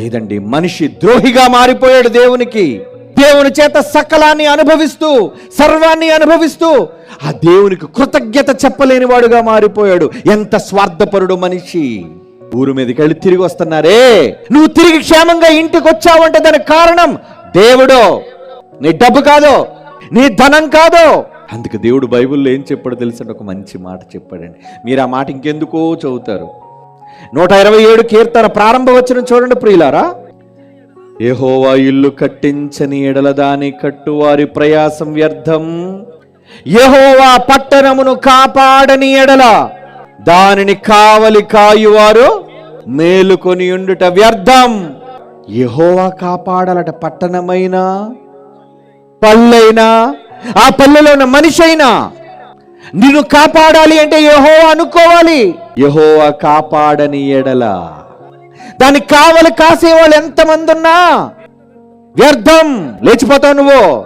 లేదండి మనిషి ద్రోహిగా మారిపోయాడు దేవునికి. దేవుని చేత సకలాన్ని అనుభవిస్తూ సర్వాన్ని అనుభవిస్తూ ఆ దేవునికి కృతజ్ఞత చెప్పలేని వాడుగా మారిపోయాడు. ఎంత స్వార్థపరుడు మనిషి. ఊరు మీదకి వెళ్ళి తిరిగి వస్తున్నారే. నువ్వు తిరిగి క్షేమంగా ఇంటికి వచ్చావంటే దానికి కారణం దేవుడు. నీ డబ్బు కాదు నీ ధనం కాదు. అందుకు దేవుడు బైబిల్లో ఏం చెప్పాడో తెలిసిన ఒక మంచి మాట చెప్పాడండి. మీరు ఆ మాట ఇంకెందుకో చదువుతారు. నూట ఇరవై ఏడు కీర్తన ప్రారంభ వచ్చిన చూడండి ప్రియులారా. ఏహోవా ఇల్లు కట్టించని ఎడల దాని కట్టువారి ప్రయాసం వ్యర్థం. యెహోవా పట్టణమును కాపాడని ఎడల దానిని కావలి కాయువారు మేలుకొని ఉండుట వ్యర్థం. ఎహోవా కాపాడాలట పట్టణమైనా పల్లైనా ఆ పల్లెలో ఉన్న మనిషి అయినా నిన్ను కాపాడాలి అంటే యెహోవా అనుకోవాలి. యెహోవా కాపాడని ఎడల. దానికి కావలి కాసేవాళ్ళు ఎంతమంది ఉన్నా వ్యర్థం. లేచిపోతావు నువ్వు.